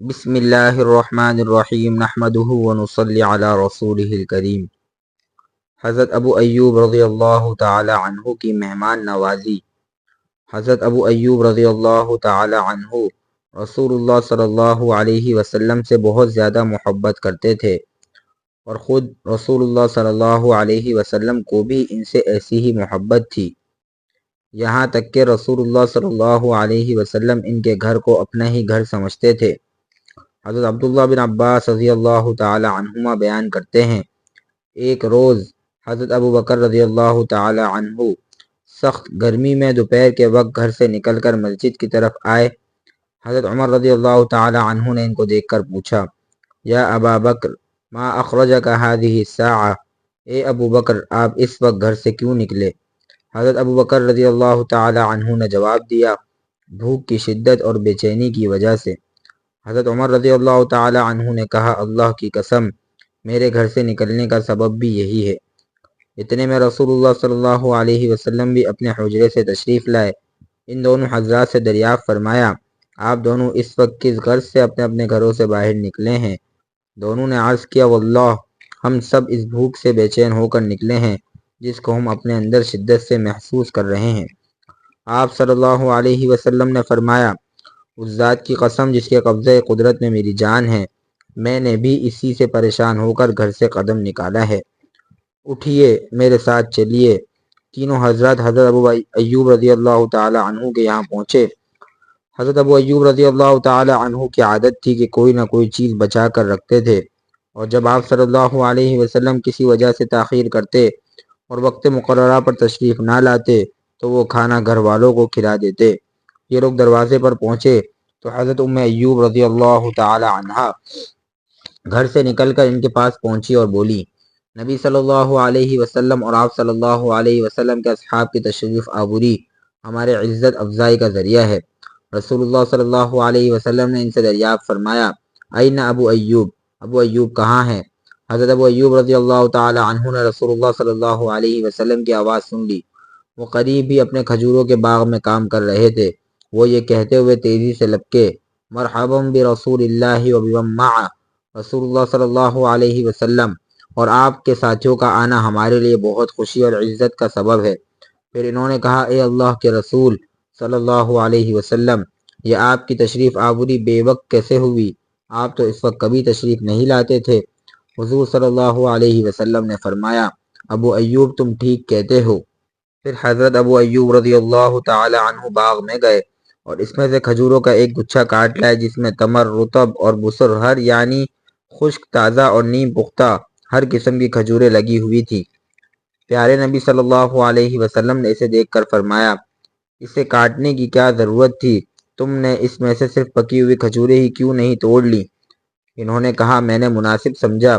بسم اللہ الرحمن الرحیم نحمده ونصلی علی رسوله الکریم۔ حضرت ابو ایوب رضی اللہ تعالی عنہ کی مہمان نوازی۔ حضرت ابو ایوب رضی اللہ تعالی عنہ رسول اللہ صلی اللہ علیہ وسلم سے بہت زیادہ محبت کرتے تھے۔ اور خود رسول اللہ صلی اللہ علیہ وسلم کو بھی ان سے ایسی ہی محبت تھی۔ یہاں تک کہ رسول اللہ صلی اللہ علیہ وسلم ان کے گھر کو اپنا ہی گھر سمجھتے تھے۔ حضرت عبداللہ بن عباس رضی اللہ تعالی عنہما بیان کرتے ہیں۔ ایک روز حضرت ابو بکر رضی اللہ تعالی عنہ سخت گرمی میں دوپہر کے وقت گھر سے نکل کر مسجد کی طرف آئے۔ حضرت عمر رضی اللہ تعالی عنہ نے ان کو دیکھ کر پوچھا، یا ابا بکر، ما اخرجک هذه الساعه اے ابو بکر، آپ اس وقت گھر سے کیوں نکلے؟ حضرت ابو بکر رضی اللہ تعالی عنہ نے جواب دیا، بھوک کی شدت اور بے چینی کی وجہ سے۔ حضرت عمر رضی اللہ تعالی عنہ نے کہا، اللہ کی قسم، میرے گھر سے نکلنے کا سبب بھی یہی ہے۔ اتنے میں رسول اللہ صلی اللہ علیہ وسلم بھی اپنے حجرے سے تشریف لائے۔ ان دونوں حضرات سے دریافت فرمایا، آپ دونوں اس وقت کس غرض سے اپنے اپنے گھروں سے باہر نکلے ہیں؟ دونوں نے عرض کیا، واللہ، ہم سب اس بھوک سے بے چین ہو کر نکلے ہیں، جس کو ہم اپنے اندر شدت سے محسوس کر رہے ہیں۔ آپ صلی اللہ علیہ وسلم نے فرمایا اس ذات کی قسم جس کے قبضہ قدرت میں میری جان ہے، میں نے بھی اسی سے پریشان ہو کر گھر سے قدم نکالا ہے۔ اٹھیے میرے ساتھ چلیے۔ تینوں حضرت حضرت ابو ایوب رضی اللہ تعالی عنہ کے یہاں پہنچے۔ حضرت ابو ایوب رضی اللہ تعالی عنہ کی عادت تھی کہ کوئی نہ کوئی چیز بچا کر رکھتے تھے۔ اور جب آپ صلی اللہ علیہ وسلم کسی وجہ سے تاخیر کرتے اور وقت مقررہ پر تشریف نہ لاتے تو وہ کھانا گھر والوں کو کھلا دیتے۔ یہ لوگ دروازے پر پہنچے تو حضرت ام ایوب رضی اللہ تعالی عنہ گھر سے نکل کر ان کے پاس پہنچی اور بولی، نبی صلی اللہ علیہ وسلم اور آپ صلی اللہ علیہ وسلم کے اصحاب کی تشریف آبوری ہمارے عزت افزائی کا ذریعہ ہے۔ رسول اللہ صلی اللہ علیہ وسلم نے ان سے دریافت فرمایا این ابو ایوب ابو ایوب کہاں ہے حضرت ابو ایوب رضی اللہ تعالی عنہ نے رسول اللہ صلی اللہ علیہ وسلم کی آواز سن لی۔ وہ قریب ہی اپنے کھجوروں کے باغ میں کام کر رہے تھے۔ وہ یہ کہتے ہوئے تیزی سے لپکے، مرحبا برسول اللہ و رسول اللہ صلی اللہ علیہ وسلم۔ اور آپ کے ساتھیوں کا آنا ہمارے لیے بہت خوشی اور عزت کا سبب ہے۔ پھر انہوں نے کہا، اے اللہ کے رسول صلی اللہ علیہ وسلم، یہ آپ کی تشریف آوری بے وقت کیسے ہوئی؟ آپ تو اس وقت کبھی تشریف نہیں لاتے تھے۔ حضور صلی اللہ علیہ وسلم نے فرمایا، ابو ایوب تم ٹھیک کہتے ہو۔ پھر حضرت ابو ایوب رضی اللہ تعالی عنہ باغ میں گئے۔ اور اس میں سے کھجوروں کا ایک گچھا کاٹ لائے، جس میں تمر رتب اور بسر ہر یعنی خشک، تازہ اور نیم پختہ ہر قسم کی کھجوریں لگی ہوئی تھی پیارے نبی صلی اللہ علیہ وسلم نے اسے دیکھ کر فرمایا، اسے کاٹنے کی کیا ضرورت تھی؟ تم نے اس میں سے صرف پکی ہوئی کھجوریں ہی کیوں نہیں توڑ لی انہوں نے کہا، میں نے مناسب سمجھا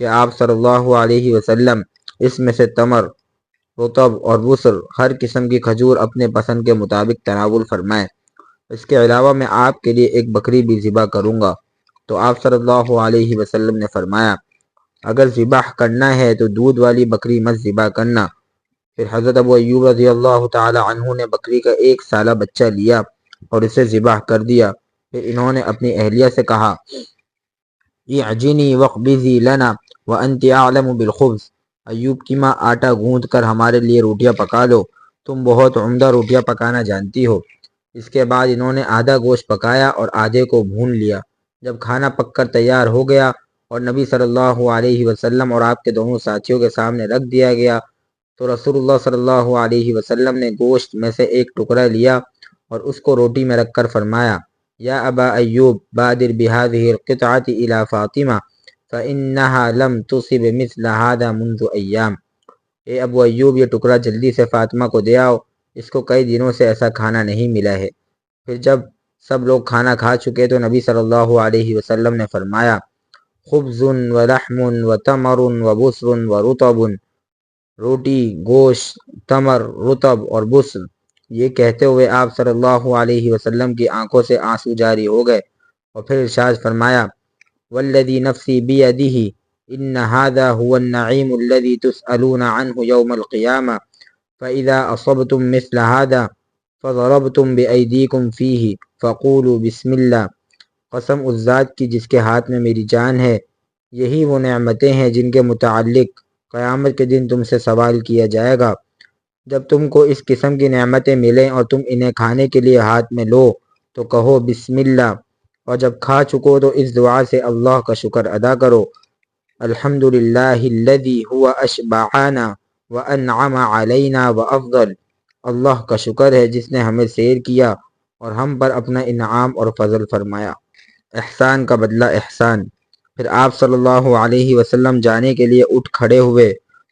کہ آپ صلی اللہ علیہ وسلم اس میں سے تمر رتب اور بسر ہر قسم کی کھجور اپنے پسند کے مطابق تناول فرمائے اس کے علاوہ میں آپ کے لیے ایک بکری بھی ذبح کروں گا۔ تو آپ صلی اللہ علیہ وسلم نے فرمایا، اگر ذبح کرنا ہے تو دودھ والی بکری مت ذبح کرنا۔ پھر حضرت ابو ایوب رضی اللہ تعالی عنہ نے بکری کا ایک سالہ بچہ لیا اور اسے ذبح کر دیا۔ پھر انہوں نے اپنی اہلیہ سے کہا، اعجنی وقبضی لنا وانت اعلم بالخبز۔ ایوب کی ماں آٹا گوندھ کر ہمارے لیے روٹیاں پکا لو۔ تم بہت عمدہ روٹیاں پکانا جانتی ہو۔ اس کے بعد انہوں نے آدھا گوشت پکایا اور آدھے کو بھون لیا۔ جب کھانا پک کر تیار ہو گیا اور نبی صلی اللہ علیہ وسلم اور آپ کے دونوں ساتھیوں کے سامنے رکھ دیا گیا، تو رسول اللہ صلی اللہ علیہ وسلم نے گوشت میں سے ایک ٹکڑا لیا اور اس کو روٹی میں رکھ کر فرمایا، یا ابا ایوب، بادر بهذه القطعه الى فاطمہ فانها لم تصب مثل هذا منذ ایام۔ اے ابو ایوب، یہ ٹکڑا جلدی سے فاطمہ کو دے آؤ اس کو کئی دنوں سے ایسا کھانا نہیں ملا ہے۔ پھر جب سب لوگ کھانا کھا چکے تو نبی صلی اللہ علیہ وسلم نے فرمایا خبز و لحم و تمر و بسر و رتب روٹی، گوشت، تمر رتب اور بسر۔ یہ کہتے ہوئے آپ صلی اللہ علیہ وسلم کی آنکھوں سے آنسو جاری ہو گئے۔ اور پھر ارشاد فرمایا، والذی نفسی بیدہ، ان هذا هو النعیم الذي تسألون عنه يوم القیامة فإذا أصبتم مثل هذا فضربتم بأيديكم فيه فقولوا بسم الله قسم اس ذات کی جس کے ہاتھ میں میری جان ہے، یہی وہ نعمتیں ہیں جن کے متعلق قیامت کے دن تم سے سوال کیا جائے گا۔ جب تم کو اس قسم کی نعمتیں ملیں اور تم انہیں کھانے کے لیے ہاتھ میں لو، تو کہو بسم اللہ۔ اور جب کھا چکو تو اس دعا سے اللہ کا شکر ادا کرو۔ الحمد للہ ہوا اشبعانا۔ و انعام علینا و افضل اللہ کا شکر ہے جس نے ہمیں سیر کیا اور ہم پر اپنا انعام اور فضل فرمایا۔ احسان کا بدلہ احسان۔ پھر آپ صلی اللہ علیہ وسلم جانے کے لیے اٹھ کھڑے ہوئے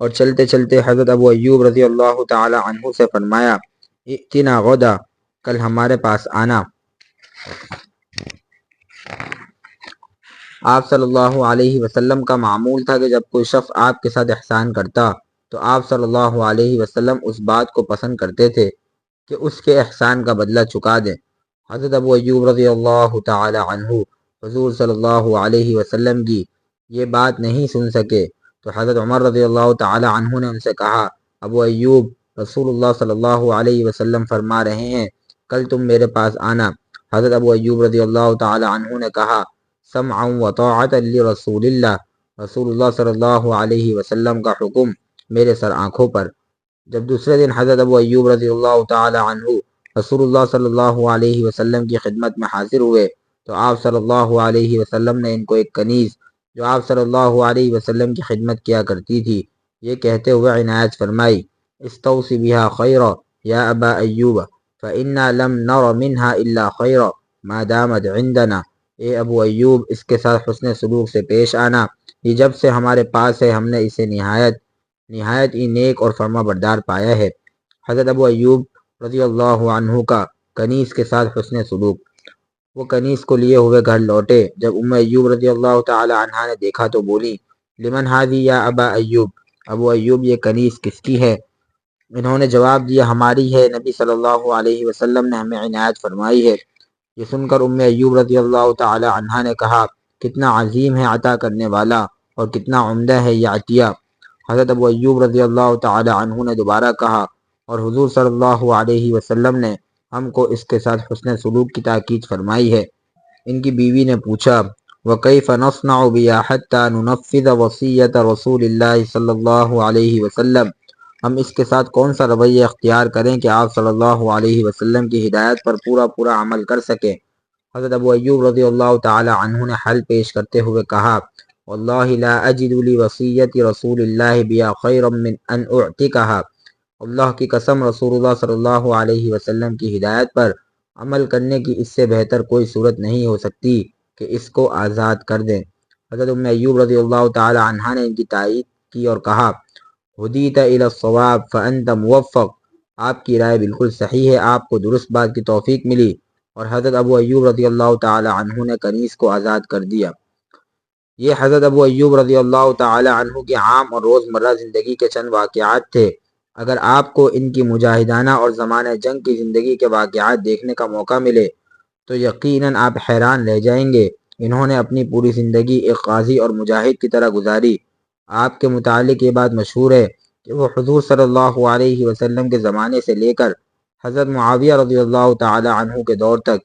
اور چلتے چلتے حضرت ابو ایوب رضی اللہ تعالی عنہ سے فرمایا اتنا غدا، کل ہمارے پاس آنا۔ آپ صلی اللہ علیہ وسلم کا معمول تھا کہ جب کوئی شخص آپ کے ساتھ احسان کرتا تو آپ صلی اللہ علیہ وسلم اس بات کو پسند کرتے تھے کہ اس کے احسان کا بدلہ چکا دیں۔ حضرت ابو ایوب رضی اللہ تعالی عنہ، حضور صلی اللہ علیہ وسلم کی یہ بات نہیں سن سکے۔ تو حضرت عمر رضی اللہ تعالی عنہ نے ان سے کہا، ابو ایوب، رسول اللہ صلی اللہ علیہ وسلم فرما رہے ہیں، کل تم میرے پاس آنا۔ حضرت ابو ایوب رضی اللہ تعالی عنہ نے کہا، سمعا و طاعتا لرسول اللہ۔ رسول اللہ صلی اللہ علیہ وسلم کا حکم میرے سر آنکھوں پر۔ جب دوسرے دن حضرت ابو ایوب رضی اللہ تعالی عنہ رسول اللہ صلی اللہ علیہ وسلم کی خدمت میں حاضر ہوئے، تو آپ صلی اللہ علیہ وسلم نے ان کو ایک کنیز جو آپ صلی اللہ علیہ وسلم کی خدمت کیا کرتی تھی، یہ کہتے ہوئے عنایت فرمائی، استوصی بها خیرا یا ابا ایوب، فإنا لم نر منها الا خیرا، ما دامت عندنا۔ اے ابو ایوب، اس کے ساتھ حسن سلوک سے پیش آنا، یہ جب سے ہمارے پاس ہے، ہم نے اسے نہایت نہایت ہی نیک اور فرما بردار پایا ہے۔ حضرت ابو ایوب رضی اللہ عنہ کا کنیز کے ساتھ حسن سلوک۔ وہ کنیز کو لیے ہوئے گھر لوٹے۔ جب ام ایوب رضی اللہ تعالی عنہ نے دیکھا تو بولی، لمن حاضی یا ابا ایوب؟ ابو ایوب، یہ کنیز کس کی ہے؟ انہوں نے جواب دیا، ہماری ہے۔ نبی صلی اللہ علیہ وسلم نے ہمیں عنایت فرمائی ہے۔ یہ سن کر ام ایوب رضی اللہ تعالی عنہ نے کہا، کتنا عظیم ہے عطا کرنے والا اور کتنا عمدہ ہے یہ عطیہ۔ حضرت ابو ایوب رضی اللہ تعالی عنہ نے دوبارہ کہا اور حضور صلی اللہ علیہ وسلم نے ہم کو اس کے ساتھ حسن سلوک کی تاکید فرمائی ہے۔ ان کی بیوی نے پوچھا وَقَيْفَ نَصْنَعُ بِيَا حَتَّى نُنَفِّذَ وَصِيَّةَ رَسُولِ اللَّهِ صلی اللہ علیہ وسلم؟ ہم اس کے ساتھ کون سا رویہ اختیار کریں کہ آپ صلی اللہ علیہ وسلم کی ہدایت پر پورا پورا عمل کر سکیں؟ حضرت ابو ایوب رضی اللہ تعالی عنہ نے حل پیش کرتے ہوئے کہا واللہ لا اجد لی رسول اللہ بیا خیر من ان اعتقها اللہ کی قسم رسول اللہ صلی اللہ علیہ وسلم کی ہدایت پر عمل کرنے کی اس سے بہتر کوئی صورت نہیں ہو سکتی کہ اس کو آزاد کر دیں۔ حضرت ام ایوب رضی اللہ تعالی عنہ نے ان کی تائید کی اور کہا حدیت الى الصواب فانت موفق. آپ کی رائے بالکل صحیح ہے، آپ کو درست بات کی توفیق ملی اور حضرت ابو ایوب رضی اللہ تعالی عنہ نے کنیز کو آزاد کر دیا۔ یہ حضرت ابو ایوب رضی اللہ تعالی عنہ کی عام اور روزمرہ زندگی کے چند واقعات تھے۔ اگر آپ کو ان کی مجاہدانہ اور زمانہ جنگ کی زندگی کے واقعات دیکھنے کا موقع ملے تو یقیناً آپ حیران رہ جائیں گے۔ انہوں نے اپنی پوری زندگی ایک قاضی اور مجاہد کی طرح گزاری۔ آپ کے متعلق یہ بات مشہور ہے کہ وہ حضور صلی اللہ علیہ وسلم کے زمانے سے لے کر حضرت معاویہ رضی اللہ تعالی عنہ کے دور تک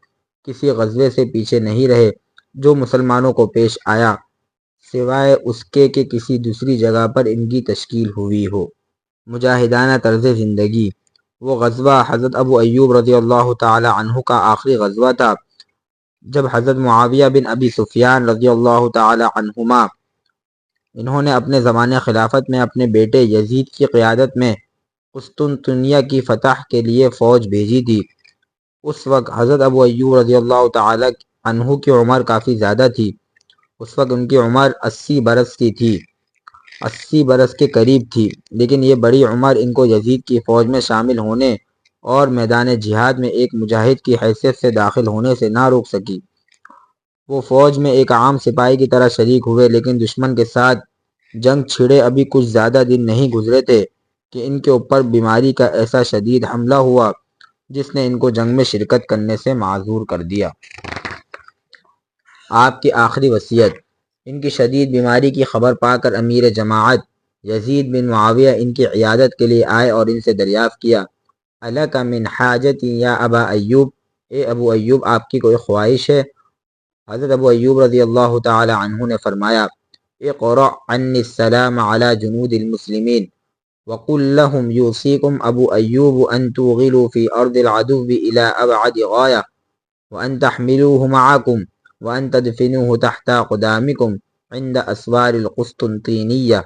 کسی غزوے سے پیچھے نہیں رہے جو مسلمانوں کو پیش آیا۔ سوائے اس کے کہ کسی دوسری جگہ پر ان کی تشکیل ہوئی ہو۔ مجاہدانہ طرز زندگی۔ وہ غزوہ حضرت ابو ایوب رضی اللہ تعالی عنہ کا آخری غزوہ تھا۔ جب حضرت معاویہ بن ابی سفیان رضی اللہ تعالی عنہما، انہوں نے اپنے زمانے خلافت میں اپنے بیٹے یزید کی قیادت میں قسطنطنیہ کی فتح کے لیے فوج بھیجی تھی۔ اس وقت حضرت ابو ایوب رضی اللہ تعالی عنہ کی عمر کافی زیادہ تھی۔ اس وقت ان کی عمر اسی برس کی تھی، اسی برس کے قریب تھی۔ لیکن یہ بڑی عمر ان کو یزید کی فوج میں شامل ہونے اور میدان جہاد میں ایک مجاہد کی حیثیت سے داخل ہونے سے نہ روک سکی۔ وہ فوج میں ایک عام سپاہی کی طرح شریک ہوئے، لیکن دشمن کے ساتھ جنگ چھڑے ابھی کچھ زیادہ دن نہیں گزرے تھے کہ ان کے اوپر بیماری کا ایسا شدید حملہ ہوا جس نے ان کو جنگ میں شرکت کرنے سے معذور کر دیا۔ آپ کی آخری وصیت۔ ان کی شدید بیماری کی خبر پا کر امیر جماعت یزید بن معاویہ ان کی عیادت کے لیے آئے اور ان سے دریافت کیا۔ اللہ کا من حاجت یا ابا ایوب۔ اے ابو ایوب، آپ کی کوئی خواہش ہے؟ حضرت ابو ایوب رضی اللہ تعالی عنہ نے فرمایا، اقرأ عنی السلام على جنود المسلمین وقل لهم يوصيكم ابو ایوب ان توغلوا في ارض العدو الى ابعد غایہ وان تحملوه معكم وان تدفنوه تحت قدامكم عند اسوار القسطنطینیہ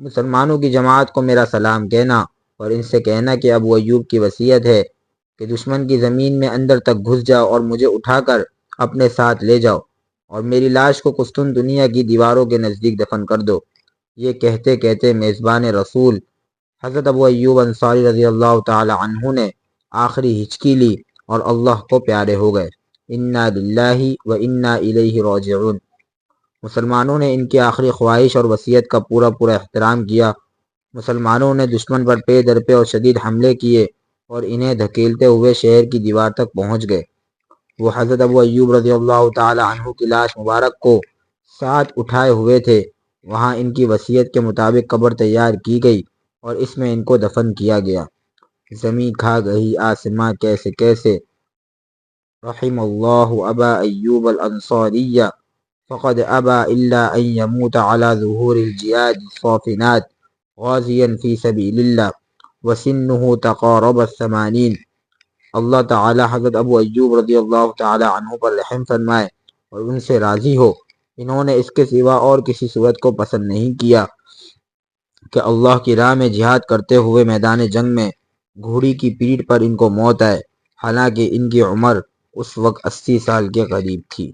مسلمانوں کی جماعت کو میرا سلام کہنا اور ان سے کہنا کہ ابو ایوب کی وصیت ہے کہ دشمن کی زمین میں اندر تک گھس جاؤ اور مجھے اٹھا کر اپنے ساتھ لے جاؤ اور میری لاش کو قسطن دنیا کی دیواروں کے نزدیک دفن کر دو۔ یہ کہتے کہتے میزبان رسول حضرت ابو ایوب انصاری رضی اللہ تعالی عنہ نے آخری ہچکی لی اور اللہ کو پیارے ہو گئے۔ انا للہ و انا الیہ راجعون۔ مسلمانوں نے ان کی آخری خواہش اور وصیت کا پورا پورا احترام کیا۔ مسلمانوں نے دشمن پر پے در اور شدید حملے کیے اور انہیں دھکیلتے ہوئے شہر کی دیوار تک پہنچ گئے۔ وہ حضرت ابو ایوب رضی اللہ تعالی عنہ کی لاش مبارک کو ساتھ اٹھائے ہوئے تھے۔ وہاں ان کی وصیت کے مطابق قبر تیار کی گئی اور اس میں ان کو دفن کیا گیا۔ زمین کھا گئی، آسماں کیسے کیسے رحم اللہ ابا ایوب الانصاریہ فقد ابا الا ان يموت على ظهور الجهاد الصافنات غازيا في سبيل الله وسنه تقارب الثمانین اللہ تعالی حضرت ابو ایوب رضی اللہ تعالی عنہ پر رحم فرمائے اور ان سے راضی ہو۔ انہوں نے اس کے سوا اور کسی صورت کو پسند نہیں کیا کہ اللہ کی راہ میں جہاد کرتے ہوئے میدان جنگ میں گھوڑی کی پیٹ پر ان کو موت آئے۔ حالانکہ ان کی عمر اس وقت اسی سال کے قریب تھی۔